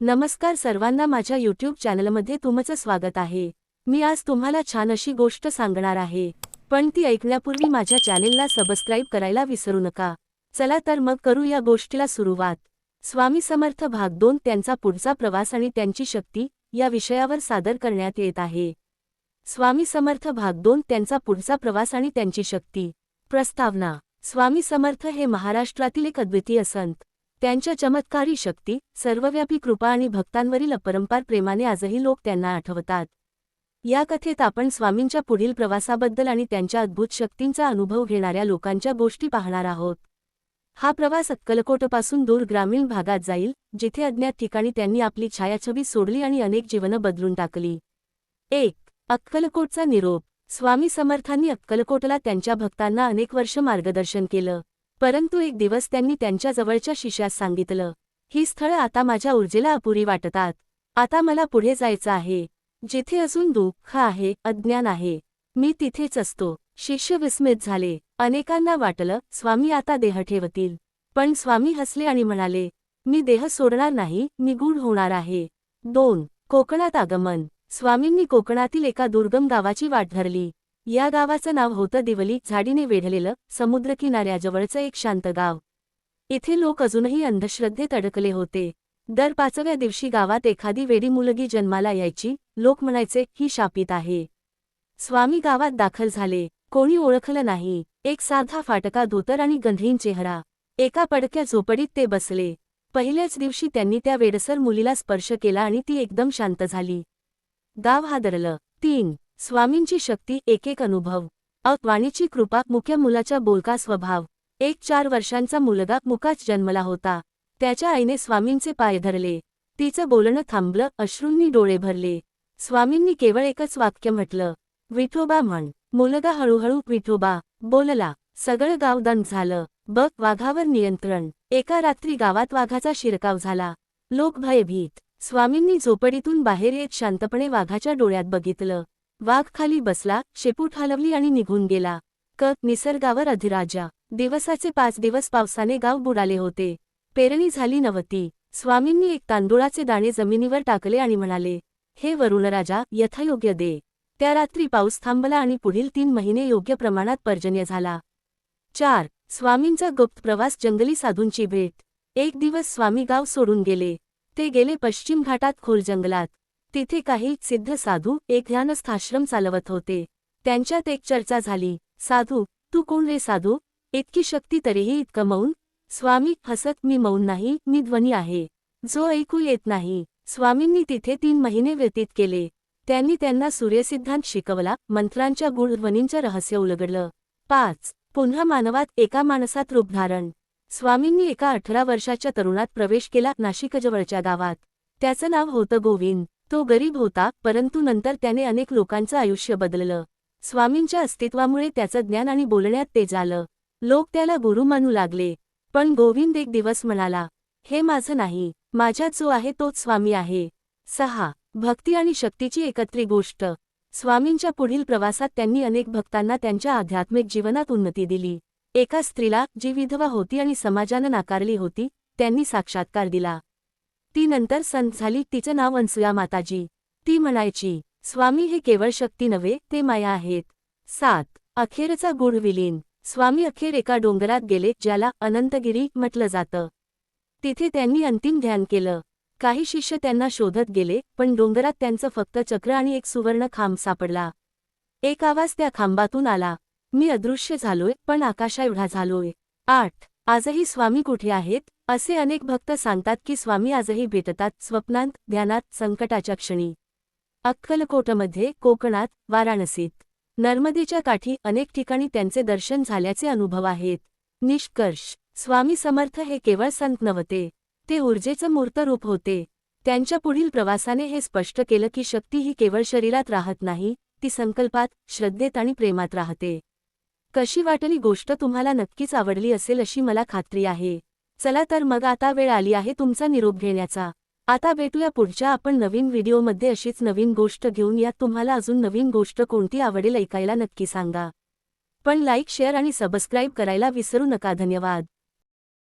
नमस्कार सर्वांना माझ्या यूट्यूब चॅनलमध्ये तुमचं स्वागत आहे. मी आज तुम्हाला छान अशी गोष्ट सांगणार आहे. पण ती ऐकण्यापूर्वी माझ्या चॅनेलला सबस्क्राईब करायला विसरू नका. चला तर मग करू या गोष्टीला सुरुवात. स्वामी समर्थ भाग दोन त्यांचा पुढचा प्रवास आणि त्यांची शक्ती या विषयावर सादर करण्यात येत आहे. स्वामी समर्थ भाग दोन त्यांचा पुढचा प्रवास आणि त्यांची शक्ती. प्रस्तावना. स्वामी समर्थ हे महाराष्ट्रातील एक अद्वितीय संत. त्यांच्या चमत्कारी शक्ती सर्वव्यापी कृपा आणि भक्तांवरील अपरंपार प्रेमाने आजही लोक त्यांना आठवतात. या कथेत आपण स्वामींच्या पुढील प्रवासाबद्दल आणि त्यांच्या अद्भुत शक्तींचा अनुभव घेणाऱ्या लोकांच्या गोष्टी पाहणार आहोत. हा प्रवास अक्कलकोटपासून दूर ग्रामीण भागात जाईल जिथे अज्ञात ठिकाणी त्यांनी आपली छायाछबी सोडली आणि अनेक जीवनं बदलून टाकली. एक अक्कलकोटचा निरोप. स्वामी समर्थांनी अक्कलकोटला त्यांच्या भक्तांना अनेक वर्ष मार्गदर्शन केलं. परंतु एक दिवस त्यांनी त्यांच्या जवळच्या शिष्यास सांगितलं ही स्थळं आता माझ्या ऊर्जेला अपुरी वाटतात. आता मला पुढे जायचं आहे. जिथे अजून दुःख आहे अज्ञान आहे मी तिथेच असतो. शिष्य विस्मित झाले. अनेकांना वाटलं स्वामी आता देह ठेवतील. पण स्वामी हसले आणि म्हणाले मी देह सोडणार नाही मी गूढ होणार आहे. दोन. कोकणात आगमन. स्वामींनी कोकणातील एका दुर्गम गावाची वाट धरली. या गावाचं नाव होतं दिवली झाडीने वेढलेलं समुद्रकिनाऱ्याजवळचं एक शांत गाव. इथे लोक अजूनही अंधश्रद्धेत अडकले होते. दर पाचव्या दिवशी गावात एखादी वेडी मुलगी जन्माला यायची लोक म्हणायचे ही शापित आहे. स्वामी गावात दाखल झाले. कोणी ओळखलं नाही. एक साधा फाटका धोतर आणि गंधीन चेहरा. एका पडक्या झोपडीत ते बसले. पहिल्याच दिवशी त्यांनी त्या वेडसर मुलीला स्पर्श केला आणि ती एकदम शांत झाली. गाव हादरलं. तीन. स्वामींची शक्ती एक एक अनुभव. अ वाणीची कृपा मुख्य मुलाच्या बोलका स्वभाव. एक चार वर्षांचा मुलगा मुकाच जन्मला होता. त्याच्या आईने स्वामींचे पाय धरले. तिचं बोलणं थांबलं अश्रूंनी डोळे भरले. स्वामींनी केवळ एकच वाक्य म्हटलं. विठोबा म्हण. मुलगा हळूहळू विठोबा बोलला. सगळं गाव दंग झालं. बघ वाघावर नियंत्रण. एका रात्री गावात वाघाचा शिरकाव झाला. लोक भयभीत. स्वामींनी झोपडीतून बाहेर येत शांतपणे वाघाच्या डोळ्यात बघितलं. वाघ खाली बसला शेपूट हलवली आणि निघून गेला. क. निसर्गावर अधिराजा दिवसाचे पाच दिवस पावसाने गाव बुडाले होते. पेरणी झाली नवती स्वामींनी एक तांदुळाचे दाणे जमिनीवर टाकले आणि म्हणाले हे वरुणराजा यथायोग्य दे. त्या रात्री पाऊस थांबला आणि पुढील तीन महिने योग्य प्रमाणात पर्जन्य झाला. चार. स्वामींचा गुप्त प्रवास जंगली साधूंची भेट. एक दिवस स्वामी गाव सोडून गेले. ते गेले पश्चिम घाटात खोल जंगलात. तिथे काही सिद्ध साधू एक ध्यानस्थाश्रम चालवत होते. त्यांच्यात एक चर्चा झाली. साधू तू कोण रे साधू? इतकी शक्ती तरीही इतकं मौन? स्वामी हसत मी मौन नाही मी ध्वनी आहे. जो ऐकू येत नाही. स्वामींनी तिथे तीन महिने व्यतीत केले. त्यांनी त्यांना सूर्यसिद्धांत शिकवला मंत्रांच्या गुणध्वनींचं रहस्य उलगडलं. पाच. पुन्हा मानवात एका माणसात रूपधारण स्वामींनी एका अठरा वर्षाच्या तरुणात प्रवेश केला नाशिकजवळच्या गावात. त्याचं नाव होतं गोविंद. तो गरीब होता परंतु नंतर त्याने अनेक लोकांचं आयुष्य बदललं. स्वामींच्या अस्तित्वामुळे त्याचं ज्ञान आणि बोलण्यात ते झालं लोक त्याला गुरु मानू लागले. पण गोविंद एक दिवस म्हणाला हे माझं नाही माझ्या जो आहे तोच स्वामी आहे. सहा भक्ती आणि शक्तीची एकत्री गोष्ट. स्वामींच्या पुढील प्रवासात त्यांनी अनेक भक्तांना त्यांच्या आध्यात्मिक जीवनात उन्नती दिली. एका स्त्रीला जी विधवा होती आणि समाजानं नाकारली होती त्यांनी साक्षात्कार दिला. ती नंतर संत झाली. तिचं नाव अनसुया माताजी. ती म्हणायची स्वामी हे केवळ शक्ती नव्हे ते माया आहेत. सात. अखेरचा गुढ विलीन. स्वामी अखेर एका डोंगरात गेले ज्याला अनंतगिरी म्हटलं जातं. तिथे त्यांनी अंतिम ध्यान केलं. काही शिष्य त्यांना शोधत गेले पण डोंगरात त्यांचं फक्त चक्र आणि एक सुवर्ण खांब सापडला. एक आवाज त्या खांबातून आला. मी अदृश्य झालोय पण आकाशा एवढा झालोय. आठ. आजही स्वामी कुठे आहेत? असे अनेक भक्त सांगतात की स्वामी आजही भेटतात स्वप्नांत ध्यानात संकटाच्या क्षणी. अक्कलकोटमध्ये कोकणात वाराणसीत. नर्मदेच्या काठी अनेक ठिकाणी त्यांचे दर्शन झाल्याचे अनुभव आहेत. निष्कर्ष स्वामी समर्थ हे केवळ संत नव्हते. ते ऊर्जेचं मूर्त रूप होते. त्यांच्या पुढील प्रवासाने हे स्पष्ट केलं की शक्ती ही केवळ शरीरात राहत नाही ती संकल्पात श्रद्धेत आणि प्रेमात राहते. कशी वाटली गोष्ट तुम्हाला नक्कीच आवडली असेल अशी मला खात्री आहे. चला तर मग आता वेळ आली आहे तुमचा निरोप घेण्याचा. आता भेटूया पुढच्या आपण नवीन व्हिडिओमध्ये अशीच नवीन गोष्ट घेऊन यात तुम्हाला अजून नवीन गोष्ट कोणती आवडेल ऐकायला नक्की सांगा. पण लाईक शेअर आणि सबस्क्राईब करायला विसरू नका. धन्यवाद.